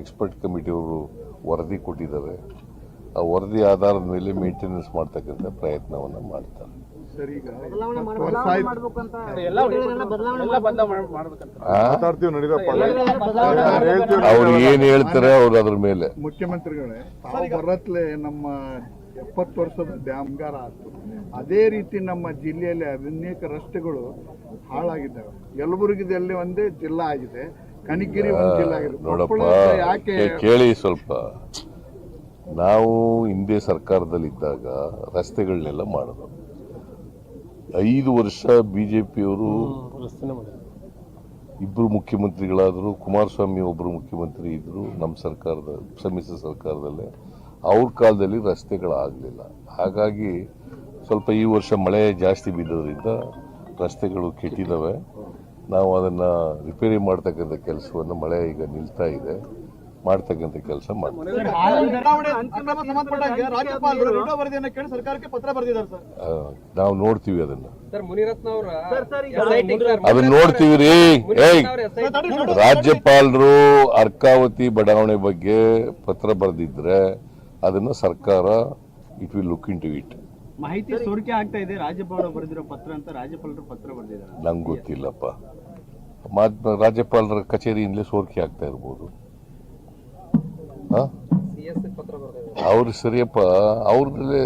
Expert ಕಮಿಟಿಯವರು ವರದಿ ಕೊಟ್ಟಿದ್ದಾರೆ. ಆ ವರದಿ ಆಧಾರದ ಮೇಲೆ ಮೇಂಟೆನೆನ್ಸ್ ಮಾಡ್ತಕ್ಕಂಥ ಪ್ರಯತ್ನವನ್ನು ಮಾಡ್ತಾರೆ. ಅವ್ರು ಏನ್ ಹೇಳ್ತಾರೆ ಅವ್ರು ಅದ್ರ ಮೇಲೆ. ಮುಖ್ಯಮಂತ್ರಿಗಳೇ ತಾವು ಬರತ್ಲೆ ನಮ್ಮ ಎಪ್ಪತ್ತು ವರ್ಷದ ಡ್ಯಾಮ್ಗಾರ ಆಯ್ತು ಅದೇ ರೀತಿ ನಮ್ಮ ಜಿಲ್ಲೆಯಲ್ಲಿ ಅನೇಕ ರಸ್ತೆಗಳು ಹಾಳಾಗಿದ್ದಾವೆ. ಯಲಬುರ್ಗಿದಲ್ಲಿ ಒಂದೇ ಜಿಲ್ಲಾ ಆಗಿದೆ. ಕಣಿಗಿರಿ ನೋಡಪ್ಪ ಯಾಕೆ ಕೇಳಿ ಸ್ವಲ್ಪ. ನಾವು ಹಿಂದೆ ಸರ್ಕಾರದಲ್ಲಿದ್ದಾಗ ರಸ್ತೆಗಳನ್ನೆಲ್ಲ ಮಾಡಿದ್ರು ಐದು ವರ್ಷ ಬಿಜೆಪಿಯವರು ಇಬ್ಬರು ಮುಖ್ಯಮಂತ್ರಿಗಳಾದರು ಕುಮಾರಸ್ವಾಮಿ ಒಬ್ಬರು ಮುಖ್ಯಮಂತ್ರಿ ಇದ್ದರು ನಮ್ಮ ಸರ್ಕಾರದ ಸಮ್ಮಿಶ್ರ ಸರ್ಕಾರದಲ್ಲೇ. ಅವ್ರ ಕಾಲದಲ್ಲಿ ರಸ್ತೆಗಳಾಗಲಿಲ್ಲ. ಹಾಗಾಗಿ ಸ್ವಲ್ಪ ಈ ವರ್ಷ ಮಳೆ ಜಾಸ್ತಿ ಬಿದ್ದೋದ್ರಿಂದ ರಸ್ತೆಗಳು ಕೆಟ್ಟಿದ್ದಾವೆ ನಾವು ಅದನ್ನು ರಿಪೇರಿ ಮಾಡ್ತಕ್ಕಂಥ ಕೆಲಸವನ್ನು ಮಳೆ ಈಗ ನಿಲ್ತಾ ಇದೆ. ಮಾಡ್ತಕ್ಕಂಥ ಕೆಲಸ ಮಾಡ್ತೀವಿ. ನಾವು ನೋಡ್ತೀವಿ ಅದನ್ನ. ಸರ್ ಮುನಿರತ್ನ ಅವರ ಸರ್, ಸರ್, ಅದನ್ನ ನೋಡ್ತೀವಿ ರೀ. ಏಯ್ ರಾಜ್ಯಪಾಲರು ಅರ್ಕಾವತಿ ಬಡಾವಣೆ ಬಗ್ಗೆ ಪತ್ರ ಬರೆದಿದ್ರೆ ಅದನ್ನ ಸರ್ಕಾರ it will look into it it ಮಾಹಿತಿ ಸೋರಿಕೆ ಆಗ್ತಾ ಇದೆ. ರಾಜ್ಯಪಾಲರು ಬರೆದಿರೋ ಪತ್ರ ಅಂತ ರಾಜ್ಯಪಾಲರು ಪತ್ರ ಬರೆದಿದ್ದಾರೆ. ನಂಗೆ ಗೊತ್ತಿಲ್ಲಪ್ಪ. ಮಾಧ್ಯ ರಾಜ್ಯಪಾಲರ ಕಚೇರಿಯಿಂದಲೇ ಸೋರಿಕೆ ಆಗ್ತಾ ಇರ್ಬೋದು. ಅವ್ರ ಸಿಎಸ್ ಪತ್ರ ಬರೆದಿದ್ದಾರೆ ಅವ್ರು ಸರಿಯಪ್ಪ ಅವ್ರದ್ರಲ್ಲೇ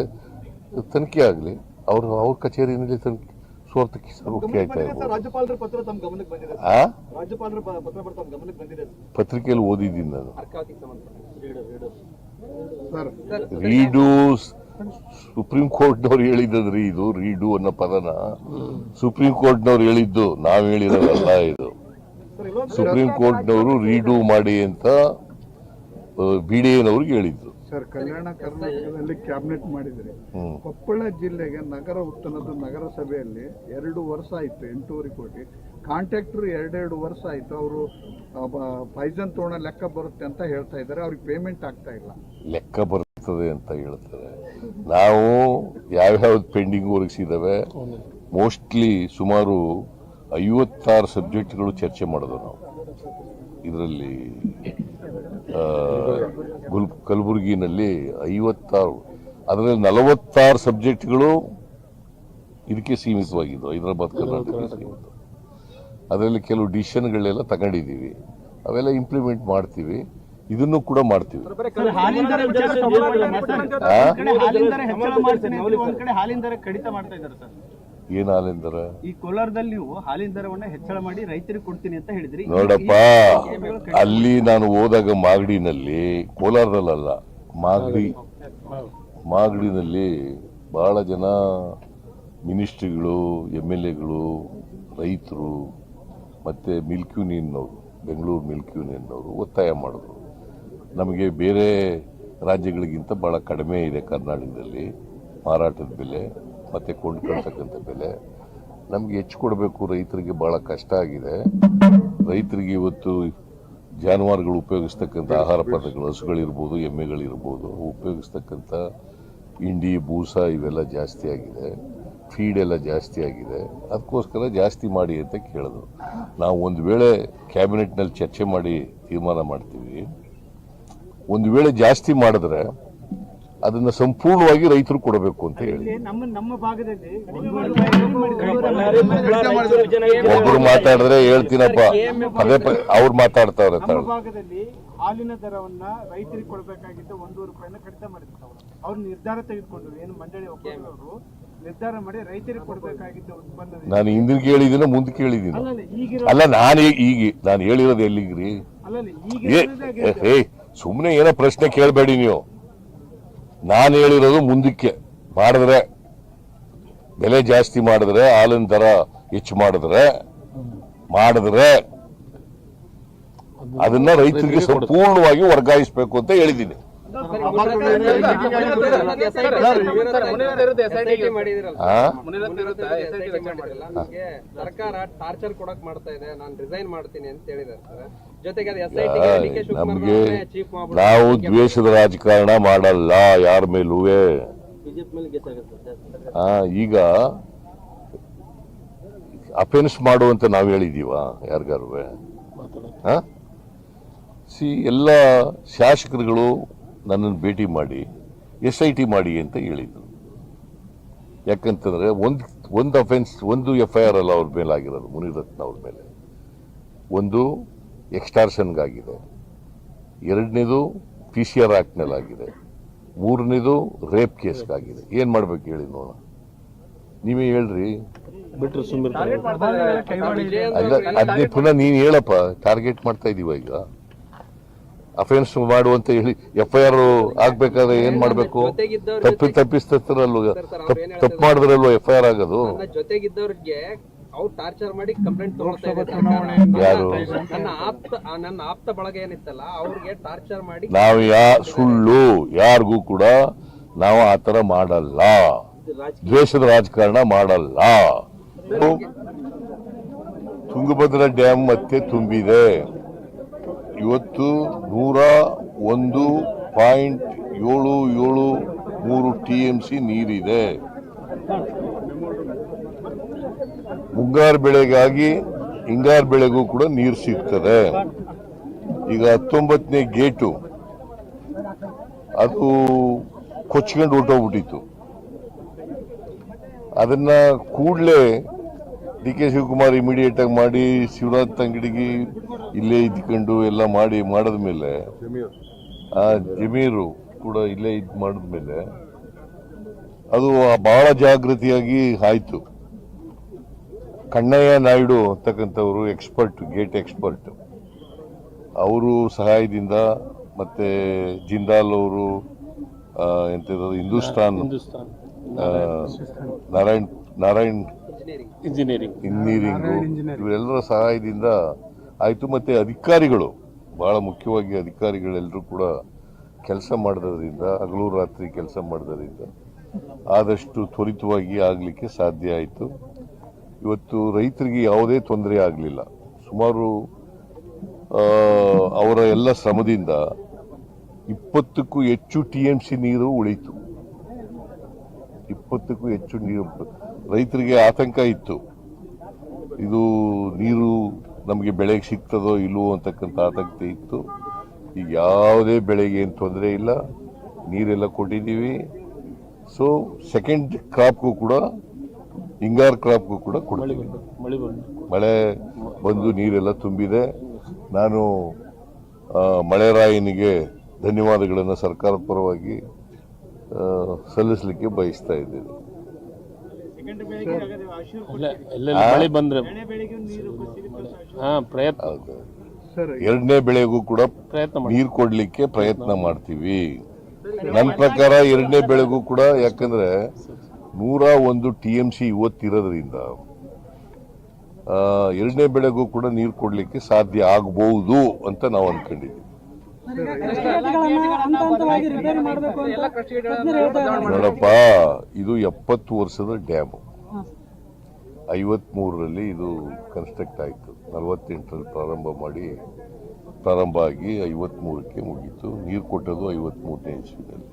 ತನಿಖೆ ಆಗಲಿ ಅವ್ರ ಅವ್ರ ಕಚೇರಿಯಿಂದಲೇ ತನಿಖೆ ಸೋರ್ತಕ್ಕೆ ಸೋರಿಕೆ ಆಗ್ತಾ ಇರ್ಬೋದು. ರಾಜ್ಯಪಾಲರ ಪತ್ರ ತಮ್ಮ ಗಮನಕ್ಕೆ ಬಂದಿದೆ ಆ? ರಾಜ್ಯಪಾಲರ ಪತ್ರ ಬರ್ ಗಮನಕ್ಕೆ ಬಂದಿದೆ ಪತ್ರಿಕೆಯಲ್ಲಿ ಓದಿದ್ದೀನಿ ನಾನು. ರೀಡೂಸ್ ಸುಪ್ರೀಂ ಕೋರ್ಟ್ನವ್ರು ಹೇಳಿದ್ರಿ ಇದು ರೀಡು ಅನ್ನೋ ಪದನ. ಸುಪ್ರೀಂ ಕೋರ್ಟ್ನವ್ರು ಹೇಳಿದ್ದು ನಾವು ಹೇಳಿರೋದಲ್ಲ ಇದು. ಸುಪ್ರೀಂ ಕೋರ್ಟ್ನವರು ರೀಡು ಮಾಡಿ ಅಂತ ಬಿ ಡಿ ಎನವ್ರಿಗೆ ಹೇಳಿದ್ರು ಸರ್ ಕಲ್ಯಾಣ ಕರ್ನಾಟಕದಲ್ಲಿ ಕ್ಯಾಬಿನೆಟ್ ಮಾಡಿದ್ರಿ. ಕೊಪ್ಪಳ ಜಿಲ್ಲೆಗೆ ನಗರ ಉತ್ತನದ ನಗರಸಭೆಯಲ್ಲಿ ಎರಡು ವರ್ಷ ಆಯ್ತು ಎಂಟೂವರೆ ಕೋಟಿ. ಕಾಂಟ್ರಾಕ್ಟರ್ ಎರಡೆರಡು ವರ್ಷ ಆಯ್ತು ಅವರು ಪೈಸನ್ ತೋಣ ಲೆಕ್ಕ ಬರುತ್ತೆ ಅಂತ ಹೇಳ್ತಾ ಇದ್ದಾರೆ ಅವ್ರಿಗೆ ಪೇಮೆಂಟ್ ಆಗ್ತಾ ಇಲ್ಲ. ಲೆಕ್ಕ ಬರ್ತದೆ ಅಂತ ಹೇಳ್ತಾರೆ. ನಾವು ಯಾವ್ಯಾವ್ದು ಪೆಂಡಿಂಗ್ ಒದಗಿಸಿದಾವೆ ಮೋಸ್ಟ್ಲಿ ಸುಮಾರು ಐವತ್ತಾರು ಸಬ್ಜೆಕ್ಟ್ಗಳು ಚರ್ಚೆ ಮಾಡೋದು ನಾವು. ಇದರಲ್ಲಿ ಗುಲ್, ಕಲಬುರಗಿನಲ್ಲಿ ಐವತ್ತಾರು, ಅದರಲ್ಲಿ ನಲವತ್ತಾರು ಸಬ್ಜೆಕ್ಟ್ಗಳು ಇದಕ್ಕೆ ಸೀಮಿತವಾಗಿದ್ದು ಹೈದರಾಬಾದ್ ಕರ್ನಾಟಕ ಅದರಲ್ಲಿ ಕೆಲವು ಡಿಸಿಷನ್ಗಳೆಲ್ಲ ತಗೊಂಡಿದ್ದೀವಿ. ಅವೆಲ್ಲ ಇಂಪ್ಲಿಮೆಂಟ್ ಮಾಡ್ತೀವಿ. ಇದನ್ನು ಕೂಡ ಮಾಡ್ತೀವಿ. ಏನ್ ಹಾಲಿನ ದರ ಈ ಕೋಲಾರದಲ್ಲಿ ನೀವು ಹಾಲಿನ ದರವನ್ನ ಹೆಚ್ಚಳ ಮಾಡಿ ರೈತರಿಗೆ ಕೊಡ್ತೀನಿ ಅಂತ ಹೇಳಿದ್ರಿ. ನೋಡಪ್ಪ ಅಲ್ಲಿ ನಾನು ಹೋದಾಗ ಮಾಗಡಿನಲ್ಲಿ ಕೋಲಾರದಲ್ಲ ಮಾಗಡಿ ಮಾಗಡಿನಲ್ಲಿ ಬಹಳ ಜನ ಮಿನಿಸ್ಟ್ರಿಗಳು ಎಂ ಎಲ್ ಎಗಳು ರೈತರು ಮತ್ತು ಮಿಲ್ಕ್ ಯೂನಿಯನ್ನವರು ಬೆಂಗಳೂರು ಮಿಲ್ಕ್ ಯೂನಿಯನ್ನವರು ಒತ್ತಾಯ ಮಾಡಿದ್ರು. ನಮಗೆ ಬೇರೆ ರಾಜ್ಯಗಳಿಗಿಂತ ಭಾಳ ಕಡಿಮೆ ಇದೆ ಕರ್ನಾಟಕದಲ್ಲಿ. ಮಾರಾಟದ ಬೆಲೆ, ಮತ್ತು ಕೊಂಡ್ಕೊಳ್ತಕ್ಕಂಥ ಬೆಲೆ. ನಮಗೆ ಹೆಚ್ಚು ಕೊಡಬೇಕು ರೈತರಿಗೆ ಭಾಳ ಕಷ್ಟ ಆಗಿದೆ. ರೈತರಿಗೆ ಇವತ್ತು ಜಾನುವಾರುಗಳು ಉಪಯೋಗಿಸ್ತಕ್ಕಂಥ ಆಹಾರ ಪದಾರ್ಥಗಳು, ಹಸುಗಳಿರ್ಬೋದು, ಎಮ್ಮೆಗಳಿರ್ಬೋದು, ಉಪಯೋಗಿಸ್ತಕ್ಕಂಥ ಇಂಡಿ ಬೂಸ ಇವೆಲ್ಲ ಜಾಸ್ತಿ ಆಗಿದೆ. ಫೀಡ್ ಎಲ್ಲ ಜಾಸ್ತಿ ಆಗಿದೆ. ಅದಕ್ಕೋಸ್ಕರ ಜಾಸ್ತಿ ಮಾಡಿ ಅಂತ ಕೇಳಿದ್ರು. ನಾವು ಒಂದು ವೇಳೆ ಕ್ಯಾಬಿನೆಟ್ನಲ್ಲಿ ಚರ್ಚೆ ಮಾಡಿ ತೀರ್ಮಾನ ಮಾಡ್ತೀವಿ. ಒಂದು ವೇಳೆ ಜಾಸ್ತಿ ಮಾಡಿದ್ರೆ ಅದನ್ನ ಸಂಪೂರ್ಣವಾಗಿ ರೈತರು ಕೊಡಬೇಕು ಅಂತ ಹೇಳಿ. ಒಬ್ಬರು ಮಾತಾಡಿದ್ರೆ ಹೇಳ್ತೀನಪ್ಪ. ಪದೇ ಅವ್ರು ಮಾತಾಡ್ತಾವ್ರೆ ನಮ್ಮ ಭಾಗದಲ್ಲಿ ಹಾಲಿನ ದರವನ್ನ ರೈತರಿಗೆ ಕೊಡಬೇಕಾಗಿದ್ದ ಒಂದೂವರೆ ರೂಪಾಯಿನ ಕಡಿತ ಮಾಡಿದ್ರು ಅವ್ರು. ಅವ್ರು ನಿರ್ಧಾರ ತೆಗೆದುಕೊಂಡ್ರು. ಏನು ಮಂಡಳಿ ಒಕ್ಕೂಟದವರು ನಿರ್ಧಾರ ಮಾಡಿ ರೈತರಿಗೆ ಕೊಡಬೇಕಾಗಿದ್ದ ಉತ್ಪನ್ನ ನಾನು ಹಿಂದಿನ ಕೇಳಿದ್ದೀನ ಮುಂದೆ ಕೇಳಿದೀನಿ ಅಲ್ಲಲ್ಲ ಅಲ್ಲ ನಾನು ಈಗ ನಾನು ಹೇಳಿರೋದು ಎಲ್ಲಿಗ್ರಿ? ಅಲ್ಲ ಈಗ ಸುಮ್ಮನೆ ಏನೋ ಪ್ರಶ್ನೆ ಕೇಳಬೇಡಿ ನೀವು. ನಾನು ಹೇಳಿರೋದು ಮುಂದಕ್ಕೆ. ಮಾಡಿದ್ರೆ ಬೆಲೆ ಜಾಸ್ತಿ ಮಾಡಿದ್ರೆ ಹಾಲಿನ ದರ ಹೆಚ್ಚು ಮಾಡಿದ್ರೆ ಮಾಡಿದ್ರೆ ಅದನ್ನ ರೈತರಿಗೆ ಸಂಪೂರ್ಣವಾಗಿ ವರ್ಗಾಯಿಸಬೇಕು ಅಂತ ಹೇಳಿದ್ದೀನಿ. ಸರ್ಕಾರ ಟಾರ್ಚರ್ ಕೊಡಕ್ ಮಾಡ್ತಾ ಇದೆ ನಾನು ರಿಸೈನ್ ಮಾಡ್ತೀನಿ ಅಂತ ಹೇಳಿದ್ದಾರೆ ನಮಗೆ ನಾವು ದ್ವೇಷದ ರಾಜಕಾರಣ ಮಾಡಲ್ಲ ಯಾರ ಮೇಲೂ ಈಗ ಅಫೆನ್ಸ್ ಮಾಡುವಂತ ನಾವು ಹೇಳಿದೀವ ಯಾರಿಗಾರು ಸಿ ಎಲ್ಲ ಶಾಸಕರುಗಳು ನನ್ನನ್ನು ಭೇಟಿ ಮಾಡಿ ಎಸ್ ಐ ಟಿ ಮಾಡಿ ಅಂತ ಹೇಳಿದರು. ಯಾಕಂತಂದರೆ ಒಂದು ಒಂದು ಅಫೆನ್ಸ್ ಒಂದು ಎಫ್ ಐ ಆರ್ ಅಲ್ಲ ಅವ್ರ ಮೇಲೆ ಆಗಿರೋದು ಮುನಿರತ್ನ ಅವ್ರ ಮೇಲೆ. ಒಂದು ಎಕ್ಸ್ಟಾರ್ಷನ್ಗಾಗಿದೆ. ಎರಡನೇದು ಪಿ ಸಿ ಆರ್ ಆ್ಯಕ್ಟ್ನಲ್ಲಾಗಿದೆ ಮೂರನೇದು ರೇಪ್ ಕೇಸ್ಗಾಗಿದೆ. ಏನು ಮಾಡ್ಬೇಕು ಹೇಳಿ ನೋಡೋಣ. ನೀವೇ ಹೇಳ್ರಿ. ಸುಮ್ಮನೆ ಅಲ್ಲ ಅದನ್ನೇ ಪುನಃ ನೀನು ಹೇಳಪ್ಪ ಟಾರ್ಗೆಟ್ ಮಾಡ್ತಾ ಇದೀವ ಈಗ. ಅಫೆನ್ಸ್ ಮಾಡುವಂತ ಹೇಳಿ ಎಫ್ ಐ ಆರ್ ಆಗ್ಬೇಕಾದ್ರೆ ಏನ್ ಮಾಡ್ಬೇಕು? ತಪ್ಪಿ ತಪ್ಪಿಸ್ತರಲ್ವ ತಪ್ಪು ಮಾಡಿದ್ರಲ್ವ ಎಫ್ ಐ ಆರ್ ಆಗೋದು? ನನ್ನ ಜೊತೆಗಿದ್ದವ್ರಿಗೆ ಅವ್ರು ಟಾರ್ಚರ್ ಮಾಡಿ ಕಂಪ್ಲೇಂಟ್ ತಗೊಳ್ತಾ ಯಾರು? ನನ್ನ ಆಪ್ತ ನನ್ನ ಆಪ್ತ ಬಳಗ ಏನಿತ್ತಲ್ಲ ಅವ್ರಿಗೆ ಟಾರ್ಚರ್ ಮಾಡಿ ನಾವು ಯಾ ಸುಳ್ಳು ಯಾರಿಗೂ ಕೂಡ ನಾವು ಆ ಥರ ಮಾಡಲ್ಲ. ದ್ವೇಷದ ರಾಜಕಾರಣ ಮಾಡಲ್ಲ. ತುಂಗಭದ್ರಾ ಡ್ಯಾಮ್ ಮತ್ತೆ ತುಂಬಿದೆ. ಇವತ್ತು ನೂರ ಒಂದು ಪಾಯಿಂಟ್ ಏಳು ಏಳು ಮೂರು ಟಿ ಎಂ ಸಿ ನೀರಿದೆ. ಮುಂಗಾರು ಬೆಳೆಗಾಗಿ ಹಿಂಗಾರು ಬೆಳೆಗೂ ಕೂಡ ನೀರು ಸಿಗ್ತದೆ. ಈಗ ಹತ್ತೊಂಬತ್ತನೇ ಗೇಟು, ಅದು ಕೊಚ್ಕೊಂಡು ಹೊರ್ಟೋಗ್ಬಿಟ್ಟಿತ್ತು. ಅದನ್ನ ಕೂಡಲೇ ಡಿ ಕೆ ಶಿವಕುಮಾರ್ ಇಮಿಡಿಯೇಟ್ ಆಗಿ ಮಾಡಿ ಶಿವರಾಜ್ ತಂಗಡಿಗೆ ಇಲ್ಲೇ ಇದ್ಕೊಂಡು ಎಲ್ಲ ಮಾಡಿ ಮಾಡಿದ್ಮೇಲೆ ಆ ಜಮೀರು ಕೂಡ ಇಲ್ಲೇ ಇದು ಮಾಡಿದ್ಮೇಲೆ ಅದು ಬಹಳ ಜಾಗೃತಿಯಾಗಿ ಆಯ್ತು. ಕಣ್ಣಯ್ಯ ನಾಯ್ಡು ಅಂತಕ್ಕಂಥವ್ರು ಎಕ್ಸ್ಪರ್ಟ್ ಗೇಟ್ ಎಕ್ಸ್ಪರ್ಟ್ ಅವರು ಸಹಾಯದಿಂದ ಮತ್ತೆ ಜಿಂದಾಲ್ ಅವರು ಎಂತ ಹಿಂದೂಸ್ತಾನ್ ನಾರಾಯಣ್ ನಾರಾಯಣ್ ಇಂಜಿನಿಯರಿಂಗ್ ಇವರೆಲ್ಲರ ಸಹಾಯದಿಂದ ಆಯಿತು ಮತ್ತೆ ಅಧಿಕಾರಿಗಳು ಬಹಳ ಮುಖ್ಯವಾಗಿ ಅಧಿಕಾರಿಗಳೆಲ್ಲರೂ ಕೂಡ ಕೆಲಸ ಮಾಡೋದ್ರಿಂದ ಹಗಲು ರಾತ್ರಿ ಕೆಲಸ ಮಾಡೋದ್ರಿಂದ ಆದಷ್ಟು ತ್ವರಿತವಾಗಿ ಆಗಲಿಕ್ಕೆ ಸಾಧ್ಯ ಆಯಿತು. ಇವತ್ತು ರೈತರಿಗೆ ಯಾವುದೇ ತೊಂದರೆ ಆಗಲಿಲ್ಲ. ಸುಮಾರು ಅವರ ಎಲ್ಲ ಶ್ರಮದಿಂದ ಇಪ್ಪತ್ತಕ್ಕೂ ಹೆಚ್ಚು ಟಿ ಎಂ ಸಿ ನೀರು ಉಳಿತು. ಇಪ್ಪತ್ತಕ್ಕೂ ಹೆಚ್ಚು ನೀರು ರೈತರಿಗೆ ಆತಂಕ ಇತ್ತು. ಇದು ನೀರು ನಮಗೆ ಬೆಳೆಗೆ ಸಿಗ್ತದೋ ಇಲ್ಲವೋ ಅಂತಕ್ಕಂಥ ಆತಂಕ ಇತ್ತು. ಈಗ ಯಾವುದೇ ಬೆಳೆಗೆ ಏನು ತೊಂದರೆ ಇಲ್ಲ. ನೀರೆಲ್ಲ ಕೊಟ್ಟಿದ್ದೀವಿ. ಸೊ ಸೆಕೆಂಡ್ ಕ್ರಾಪ್ಗೂ ಕೂಡ ಹಿಂಗಾರು ಕ್ರಾಪ್ಗೂ ಕೂಡ ಕೊಡ್ತೀವಿ. ಮಳೆ ಬಂದು ನೀರೆಲ್ಲ ತುಂಬಿದೆ. ನಾನು ಮಳೆರಾಯನಿಗೆ ಧನ್ಯವಾದಗಳನ್ನು ಸರ್ಕಾರ ಪರವಾಗಿ ಸಲ್ಲಿಸಲಿಕ್ಕೆ ಬಯಸ್ತಾ ಇದ್ದೇನೆ ಸೆಕೆಂಡ್ ಬೆಳಿಗ್ಗೆ ಹಾಗಾದ್ರೆ ಆಶೀರ್ ಎಲ್ಲ ಎಲ್ಲೆಲ್ಲಿ ಮಳೆ ಬಂದ್ರೆ ಹಾ ಪ್ರಯತ್ನ. ಹೌದು. ಸರ್ ಎರಡನೇ ಬೆಳೆಗೂ ಕೂಡ ನೀರು ಕೊಡ್ಲಿಕ್ಕೆ ಪ್ರಯತ್ನ ಮಾಡ್ತೀವಿ. ನನ್ನ ಪ್ರಕಾರ ಎರಡನೇ ಬೆಳೆಗೂ ಕೂಡ ಯಾಕಂದ್ರೆ ನೂರ ಒಂದು ಟಿ ಎಂ ಸಿ ಇವತ್ತಿರೋದ್ರಿಂದ ಆ, ಎರಡನೇ ಬೆಳೆಗೂ ಕೂಡ ನೀರು ಕೊಡ್ಲಿಕ್ಕೆ ಸಾಧ್ಯ ಆಗಬಹುದು ಅಂತ ನಾವು ಅನ್ಕೊಂಡಿದ್ದೀವಿ. ನೋಡಪ್ಪ ಇದು ಎಪ್ಪತ್ತು ವರ್ಷದ ಡ್ಯಾಮು. ಐವತ್ಮೂರರಲ್ಲಿ ಇದು ಕನ್ಸ್ಟ್ರಕ್ಟ್ ಆಯಿತು. ನಲವತ್ತೆಂಟರಲ್ಲಿ ಪ್ರಾರಂಭ ಮಾಡಿ ಪ್ರಾರಂಭ ಆಗಿ ಐವತ್ಮೂರಕ್ಕೆ ಮುಗೀತು. ನೀರು ಕೊಟ್ಟದ್ದು ಐವತ್ಮೂರನೇ ಇಸ್ವಿನಲ್ಲಿ.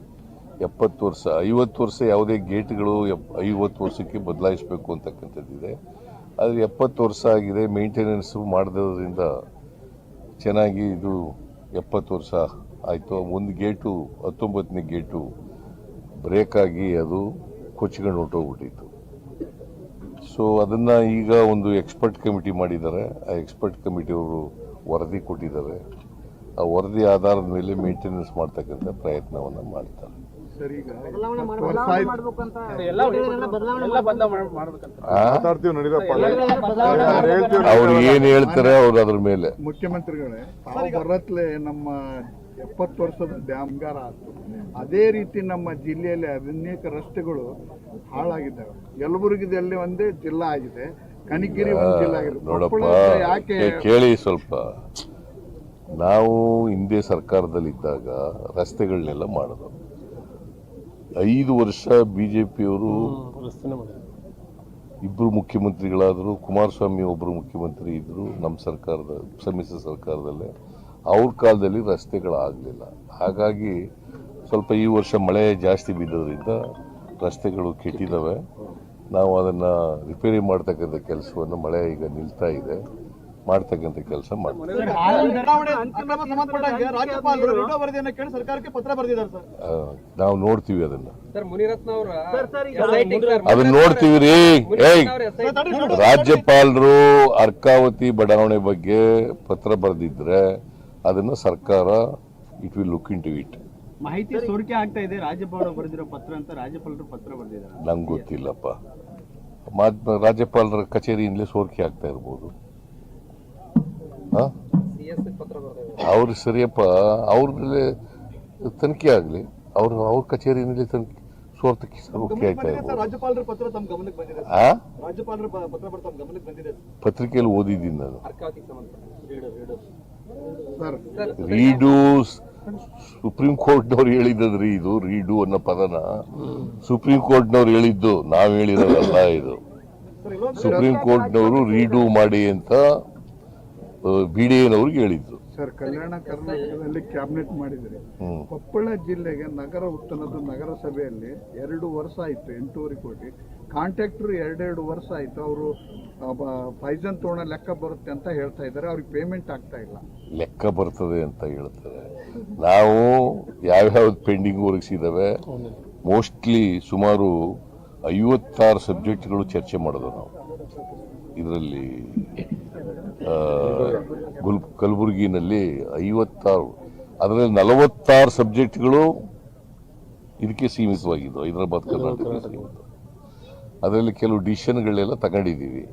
ಎಪ್ಪತ್ತು ವರ್ಷ ಐವತ್ತು ವರ್ಷ ಯಾವುದೇ ಗೇಟ್ಗಳು ಎಪ್ ಐವತ್ತು ವರ್ಷಕ್ಕೆ ಬದಲಾಯಿಸಬೇಕು ಅಂತಕ್ಕಂಥದ್ದಿದೆ ಆದರೆ ಎಪ್ಪತ್ತು ವರ್ಷ ಆಗಿದೆ ಮೇಂಟೆನೆನ್ಸು ಮಾಡಿದ್ರಿಂದ ಚೆನ್ನಾಗಿ ಇದು ಎಪ್ಪತ್ತು ವರ್ಷ ಆಯಿತು. ಒಂದು ಗೇಟು, ಹತ್ತೊಂಬತ್ತನೇ ಗೇಟು ಬ್ರೇಕ್ ಆಗಿ ಅದು ಕೊಚ್ಕೊಂಡು ಹೊಟ್ಟೋಗ್ಬಿಟ್ಟಿತ್ತು ಸೊ ಅದನ್ನು ಈಗ ಒಂದು ಎಕ್ಸ್ಪರ್ಟ್ ಕಮಿಟಿ ಮಾಡಿದ್ದಾರೆ. ಆ ಎಕ್ಸ್ಪರ್ಟ್ ಕಮಿಟಿಯವರು ವರದಿ ಕೊಟ್ಟಿದ್ದಾರೆ. ಆ ವರದಿ ಆಧಾರದ ಮೇಲೆ ಮೇಂಟೆನೆನ್ಸ್ ಮಾಡ್ತಕ್ಕಂಥ ಪ್ರಯತ್ನವನ್ನು ಮಾಡ್ತಾರೆ. ಅವ್ರು ಏನ್ ಹೇಳ್ತಾರೆ ಅವ್ರು ಅದ್ರ ಮೇಲೆ. ಮುಖ್ಯಮಂತ್ರಿಗಳೇ ಬರತ್ಲೆ ನಮ್ಮ ಎಪ್ಪತ್ತು ವರ್ಷದ ಡ್ಯಾಮ್ಗಾರ ಆಯ್ತು ಅದೇ ರೀತಿ ನಮ್ಮ ಜಿಲ್ಲೆಯಲ್ಲಿ ಅನೇಕ ರಸ್ತೆಗಳು ಹಾಳಾಗಿದ್ದಾವೆ. ಯಲಬುರ್ಗಿದಲ್ಲಿ ಒಂದೇ ಜಿಲ್ಲಾ ಆಗಿದೆ. ಕಣಿಗಿರಿ ಒಂದು ಜಿಲ್ಲಾ ಆಗಿದೆ. ನೋಡಪ್ಪ ಯಾಕೆ? ಕೇಳಿ ಸ್ವಲ್ಪ. ನಾವು ಹಿಂದೆ ಸರ್ಕಾರದಲ್ಲಿದ್ದಾಗ ರಸ್ತೆಗಳನ್ನೆಲ್ಲ ಮಾಡೋದು. ಐದು ವರ್ಷ ಬಿ ಜೆ ಪಿಯವರು ಇಬ್ಬರು ಮುಖ್ಯಮಂತ್ರಿಗಳಾದರು ಕುಮಾರಸ್ವಾಮಿ ಒಬ್ಬರು ಮುಖ್ಯಮಂತ್ರಿ ಇದ್ದರು ನಮ್ಮ ಸರ್ಕಾರದ ಸಮ್ಮಿಶ್ರ ಸರ್ಕಾರದಲ್ಲೇ. ಅವ್ರ ಕಾಲದಲ್ಲಿ ರಸ್ತೆಗಳಾಗಲಿಲ್ಲ. ಹಾಗಾಗಿ ಸ್ವಲ್ಪ ಈ ವರ್ಷ ಮಳೆ ಜಾಸ್ತಿ ಬಿದ್ದೋದ್ರಿಂದ ರಸ್ತೆಗಳು ಕೆಟ್ಟಿದ್ದಾವೆ ನಾವು ಅದನ್ನು ರಿಪೇರಿ ಮಾಡ್ತಕ್ಕಂಥ ಕೆಲಸವನ್ನು ಮಳೆ ಈಗ ನಿಲ್ತಾ ಇದೆ. ಮಾಡ್ತಕ್ಕಂಥ ಕೆಲಸ ಮಾಡ್ತೀವಿ ಅಕ್ರಮ ಸಂಬಂಧಪಟ್ಟಂಗೆ ರಾಜ್ಯಪಾಲರು ರಿಟೋ ವರದಿಯನ್ನು ಕೇಳಿ ಸರ್ಕಾರಕ್ಕೆ ಪತ್ರ ಬರೆದಿದ್ದಾರೆ ಸರ್. ನಾವು ನೋಡ್ತೀವಿ ಅದನ್ನ. ಸರ್ ಮುನಿರತ್ನ ಅವರ ಅದನ್ನ ನೋಡ್ತೀವಿ ರೀ. ರಾಜ್ಯಪಾಲರು ಅರ್ಕಾವತಿ ಬಡಾವಣೆ ಬಗ್ಗೆ ಪತ್ರ ಬರೆದಿದ್ರೆ ಅದನ್ನ ಸರ್ಕಾರ it will look into it it ಮಾಹಿತಿ ಸೋರಿಕೆ ಆಗ್ತಾ ಇದೆ ರಾಜ್ಯಪಾಲರು ಬರೆದಿರೋ ಪತ್ರ ಅಂತ ರಾಜ್ಯಪಾಲರು ಪತ್ರ ಬರೆದಿದ್ದಾರೆ. ನಂಗೆ ಗೊತ್ತಿಲ್ಲಪ್ಪ. ರಾಜ್ಯಪಾಲರ ಕಚೇರಿಯಿಂದಲೇ ಸೋರಿಕೆ ಆಗ್ತಾ ಇರ್ಬೋದು ಹಾ ಸಿ ಎಸ್ ಪತ್ರ ಬರೆದಿದ್ದಾರೆ ಅವ್ರು ಸರಿಯಪ್ಪ ಅವ್ರ ಮೇಲೆ ತನಿಖೆ ಆಗಲಿ ಅವ್ರ ಅವ್ರ ಕಚೇರಿನಲ್ಲಿ ತನಿಖೆ ಸೋರ್ತಕ್ಕೆ ಸೋರಿಕೆ ಆಗ್ತಾ ರಾಜ್ಯಪಾಲರ ಪತ್ರ ತಮ್ಮ ಗಮನಕ್ಕೆ ಬಂದಿದೆ ಆ? ರಾಜ್ಯಪಾಲರ ಪತ್ರ ತಮ್ಮ ಗಮನಕ್ಕೆ ಬಂದಿದೆ ಪತ್ರಿಕೆಯಲ್ಲಿ ಓದಿದ್ದೀನಿ ನಾನು. ರೀಡು ಸುಪ್ರೀಂ ಕೋರ್ಟ್ನವ್ರು ಹೇಳಿದ್ರಿ ಇದು ರೀಡು ಅನ್ನೋ ಪದನ. ಸುಪ್ರೀಂ ಕೋರ್ಟ್ನವ್ರು ಹೇಳಿದ್ದು ನಾವು ಹೇಳಿರೋದಲ್ಲ ಇದು. ಸುಪ್ರೀಂ ಕೋರ್ಟ್ನವರು ರೀಡು ಮಾಡಿ ಅಂತ ಬಿ ಡಿ ಎನವ್ರಿಗೆ ಹೇಳಿದ್ದು. ಸರ್ ಕಲ್ಯಾಣ ಕರ್ನಾಟಕದಲ್ಲಿ ಕ್ಯಾಬಿನೆಟ್ ಮಾಡಿದ್ರಿ. ಹ್ಮ್. ಕೊಪ್ಪಳ ಜಿಲ್ಲೆಗೆ ನಗರ ಉತ್ತನದ ನಗರಸಭೆಯಲ್ಲಿ ಎರಡು ವರ್ಷ ಆಯ್ತು ಎಂಟೂವರೆ ಕೋಟಿ. ಕಾಂಟ್ರಾಕ್ಟರ್ ಎರಡೆರಡು ವರ್ಷ ಆಯ್ತು. ಅವರು ಫೈಜನ್ ತೋಣ ಲೆಕ್ಕ ಬರುತ್ತೆ ಅಂತ ಹೇಳ್ತಾ ಇದ್ದಾರೆ. ಅವ್ರಿಗೆ ಪೇಮೆಂಟ್ ಆಗ್ತಾ ಇಲ್ಲ. ಲೆಕ್ಕ ಬರ್ತದೆ ಅಂತ ಹೇಳ್ತಾರೆ. ನಾವು ಯಾವ್ಯಾವ್ದು ಪೆಂಡಿಂಗ್ ಒದಗಿಸಿದಾವೆ ಮೋಸ್ಟ್ಲಿ ಸುಮಾರು ಐವತ್ತಾರು ಸಬ್ಜೆಕ್ಟ್ಗಳು ಚರ್ಚೆ ಮಾಡೋದು ನಾವು. ಇದರಲ್ಲಿ ಗುಲ್ ಕಲಬುರಗಿನಲ್ಲಿ ಐವತ್ತಾರು ಅದರಲ್ಲಿ ನಲವತ್ತಾರು ಸಬ್ಜೆಕ್ಟ್ಗಳು ಇದಕ್ಕೆ ಸೀಮಿತವಾಗಿದ್ದು ಹೈದರಾಬಾದ್ ಕರ್ನಾಟಕ ಸೀಮಿತ. ಅದರಲ್ಲಿ ಕೆಲವು ಡಿಸಿಷನ್ಗಳೆಲ್ಲ ತಗೊಂಡಿದ್ದೀವಿ.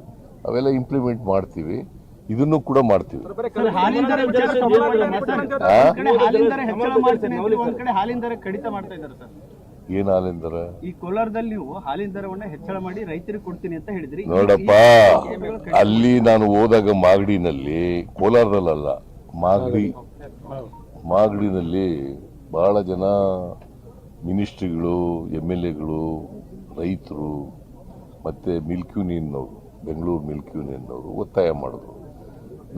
ಅವೆಲ್ಲ ಇಂಪ್ಲಿಮೆಂಟ್ ಮಾಡ್ತೀವಿ. ಇದನ್ನು ಕೂಡ ಮಾಡ್ತೀವಿ. ಸರ್, ಹಾಲಿನ ದರ ಏನ್ ಈ ಕೋಲಾರದಲ್ಲಿ ನೀವು ಹಾಲಿನ ದರವನ್ನ ಹೆಚ್ಚಳ ಮಾಡಿ ರೈತರಿಗೆ ಕೊಡ್ತೀನಿ ಅಂತ ಹೇಳಿದ್ರಿ. ನೋಡಪ್ಪ ಅಲ್ಲಿ ನಾನು ಹೋದಾಗ ಮಾಗಡಿನಲ್ಲಿ ಕೋಲಾರದಲ್ಲ ಮಾಗಡಿ. ಮಾಗಡಿನಲ್ಲಿ ಬಹಳ ಜನ ಮಿನಿಸ್ಟ್ರಿಗಳು ಎಂ ಎಲ್ ಎಗಳು ರೈತರು ಮತ್ತು ಮಿಲ್ಕ್ ಯೂನಿಯನ್ನವರು ಬೆಂಗಳೂರು ಮಿಲ್ಕ್ ಯೂನಿಯನ್ನವರು ಒತ್ತಾಯ ಮಾಡಿದ್ರು.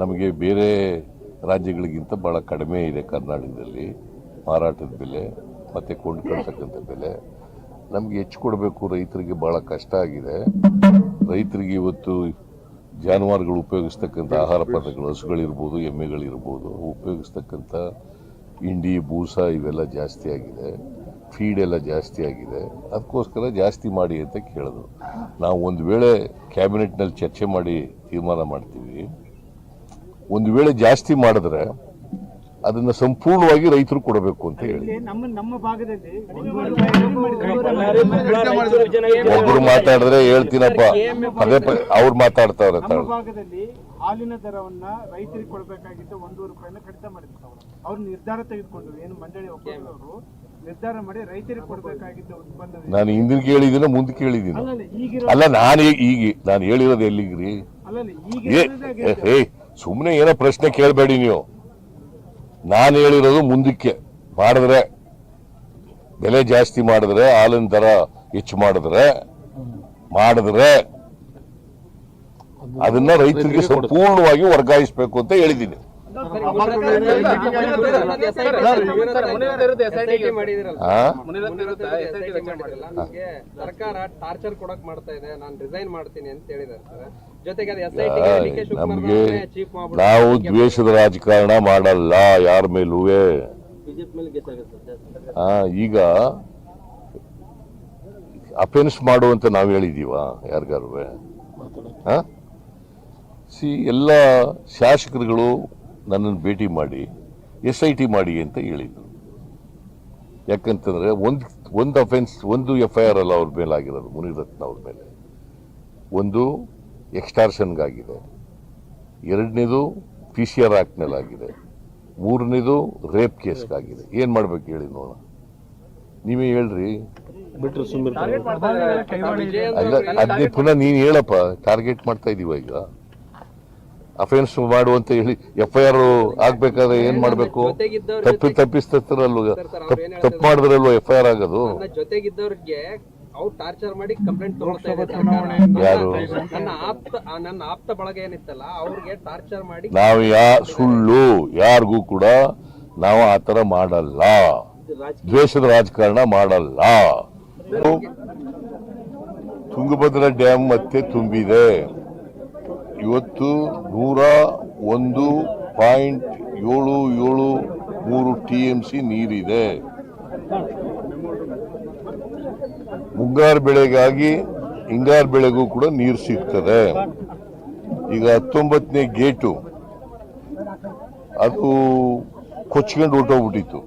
ನಮಗೆ ಬೇರೆ ರಾಜ್ಯಗಳಿಗಿಂತ ಭಾಳ ಕಡಿಮೆ ಇದೆ ಕರ್ನಾಟಕದಲ್ಲಿ ಮಾರಾಟದ ಬೆಲೆ. ಮತ್ತು ಕೊಂಡ್ಕೊಳ್ತಕ್ಕಂಥ ಬೆಲೆ. ನಮಗೆ ಹೆಚ್ಚು ಕೊಡಬೇಕು ರೈತರಿಗೆ ಭಾಳ ಕಷ್ಟ ಆಗಿದೆ. ರೈತರಿಗೆ ಇವತ್ತು ಜಾನುವಾರುಗಳು ಉಪಯೋಗಿಸ್ತಕ್ಕಂಥ ಆಹಾರ ಪದಾರ್ಥಗಳು, ಹಸುಗಳಿರ್ಬೋದು, ಎಮ್ಮೆಗಳಿರ್ಬೋದು, ಉಪಯೋಗಿಸ್ತಕ್ಕಂಥ ಇಂಡಿ ಬೂಸ ಇವೆಲ್ಲ ಜಾಸ್ತಿ ಆಗಿದೆ. ಫೀಡ್ ಎಲ್ಲ ಜಾಸ್ತಿ ಆಗಿದೆ. ಅದಕ್ಕೋಸ್ಕರ ಜಾಸ್ತಿ ಮಾಡಿ ಅಂತ ಕೇಳಿದ್ರು. ನಾವು ಒಂದು ವೇಳೆ ಕ್ಯಾಬಿನೆಟ್ನಲ್ಲಿ ಚರ್ಚೆ ಮಾಡಿ ತೀರ್ಮಾನ ಮಾಡ್ತೀವಿ. ಒಂದು ವೇಳೆ ಜಾಸ್ತಿ ಮಾಡಿದ್ರೆ ಅದನ್ನ ಸಂಪೂರ್ಣವಾಗಿ ರೈತರು ಕೊಡಬೇಕು ಅಂತ ಹೇಳಿ. ಒಬ್ಬರು ಮಾತಾಡಿದ್ರೆ ಹೇಳ್ತೀನಪ್ಪ. ಅದೇ ಅವ್ರು ಮಾತಾಡ್ತಾವ್ರೆ ಹಾಲಿನ ದರವನ್ನ ರೈತರಿಗೆ ಕೊಡಬೇಕಾಗಿದ್ದು ಒಂದೂವರೆ ರೂಪಾಯಿನ ಕಡಿತ ಮಾಡಿದ್ರು ಅವರು. ನಿರ್ಧಾರ ತೆಗೆದುಕೊಂಡ್ರು. ಏನು ಮಂಡಳಿ ಒಪ್ಪಿದವರು ನಿರ್ಧಾರ ಮಾಡಿ ರೈತರಿಗೆ ಕೊಡಬೇಕಾಗಿದ್ದ ಉತ್ಪನ್ನ ನಾನು ಹಿಂದಿನ ಕೇಳಿದ್ದೀನಿ ಮುಂದೆ ಕೇಳಿದ್ದೀನಿ. ಅಲ್ಲ ನಾನು ಈಗ ನಾನು ಹೇಳಿರೋದು ಎಲ್ಲಿಗ್ರಿ? ಸುಮ್ಮನೆ ಏನೋ ಪ್ರಶ್ನೆ ಕೇಳಬೇಡಿ ನೀವು. ನಾನು ಹೇಳಿರೋದು ಮುಂದಕ್ಕೆ ಮಾಡಿದ್ರೆ ಬೆಲೆ ಜಾಸ್ತಿ ಮಾಡಿದ್ರೆ ಹಾಲಿನ ದರ ಹೆಚ್ಚು ಮಾಡಿದ್ರೆ ಮಾಡಿದ್ರೆ ಅದನ್ನ ರೈತರಿಗೆ ಸಂಪೂರ್ಣವಾಗಿ ವರ್ಗಾಯಿಸಬೇಕು ಅಂತ ಹೇಳಿದ್ದೀನಿ. ಸರ್ಕಾರ ಟಾರ್ಚರ್ ಕೊಡಕ್ ಮಾಡ್ತಾ ಇದೆ. ನಾನು ರಿಸೈನ್ ಮಾಡ್ತೀನಿ ಅಂತ ಹೇಳಿದ್ದಾರೆ ನಮ್ಗೆ ನಾವು ದ್ವೇಷದ ರಾಜಕಾರಣ ಮಾಡಲ್ಲ. ಯಾರ ಮೇಲೂ ಆ, ಈಗ ಅಫೆನ್ಸ್ ಮಾಡುವಂತ ನಾವು ಹೇಳಿದೀವ ಯಾರಿಗಾರು? ಸಿ ಎಲ್ಲ ಶಾಸಕರುಗಳು ನನ್ನನ್ನು ಭೇಟಿ ಮಾಡಿ ಎಸ್ ಐ ಟಿ ಮಾಡಿ ಅಂತ ಹೇಳಿದ್ರು ಯಾಕಂತಂದ್ರೆ ಒಂದು ಒಂದು ಅಫೆನ್ಸ್ ಒಂದು ಎಫ್ ಐ ಆರ್ ಅಲ್ಲ ಅವ್ರ ಮೇಲೆ ಆಗಿರೋದು ಮುನಿರತ್ನ ಅವ್ರ ಮೇಲೆ. ಒಂದು ಎಕ್ಸ್ಟಾರ್ಷನ್ಗಾಗಿದೆ ಎರಡನೇದು ಪಿ ಸಿ ಆರ್ ಆಕ್ಟ್ನಲ್ಲಿ ಆಗಿದೆ ಮೂರನೇದು ರೇಪ್ ಕೇಸ್ಗಾಗಿದೆ ಏನ್ ಮಾಡ್ಬೇಕು ಹೇಳಿ ನೋಡೋಣ. ನೀವೇ ಹೇಳ್ರಿ. ಸುಮ್ಮನೆ ಅಲ್ಲ ಅದನ್ನೇ ಪುನಃ ನೀನು ಹೇಳಪ್ಪ ಟಾರ್ಗೆಟ್ ಮಾಡ್ತಾ ಇದೀವ ಈಗ. ಅಫೆನ್ಸ್ ಮಾಡುವಂತ ಹೇಳಿ ಎಫ್ ಐ ಆರ್ ಆಗ್ಬೇಕಾದ್ರೆ ಏನ್ ಮಾಡ್ಬೇಕು? ತಪ್ಪಿ ತಪ್ಪಿಸ್ತಿರಲ್ವ ತಪ್ಪು ಮಾಡಿದ್ರಲ್ವ ಎಫ್ ಐ ಆರ್ ಆಗೋದು? ನನ್ನ ಜೊತೆಗಿದ್ದವ್ರಿಗೆ ಅವ್ರು ಟಾರ್ಚರ್ ಮಾಡಿ ಕಂಪ್ಲೇಂಟ್ ತಗೊಳ್ತಾ ಯಾರು? ನನ್ನ ಆಪ್ತ ನನ್ನ ಆಪ್ತ ಬಳಗ ಏನಿತ್ತಲ್ಲ ಅವ್ರಿಗೆ ಟಾರ್ಚರ್ ಮಾಡಿ ನಾವು ಯಾ ಸುಳ್ಳು ಯಾರಿಗೂ ಕೂಡ ನಾವು ಆತರ ಮಾಡಲ್ಲ. ದ್ವೇಷದ ರಾಜಕಾರಣ ಮಾಡಲ್ಲ. ತುಂಗಭದ್ರಾ ಡ್ಯಾಮ್ ಮತ್ತೆ ತುಂಬಿದೆ. ಇವತ್ತು ನೂರ ಒಂದು ಪಾಯಿಂಟ್ ಏಳು ಏಳು ಮೂರು ಟಿ ಎಂ ಸಿ ನೀರಿದೆ. ಮುಂಗಾರು ಬೆಳೆಗಾಗಿ ಹಿಂಗಾರು ಬೆಳೆಗೂ ಕೂಡ ನೀರು ಸಿಗ್ತದೆ. ಈಗ ಹತ್ತೊಂಬತ್ತನೇ ಗೇಟು, ಅದು ಕೊಚ್ಕೊಂಡು ಹೊರ್ಟೋಗ್ಬಿಟ್ಟಿತ್ತು.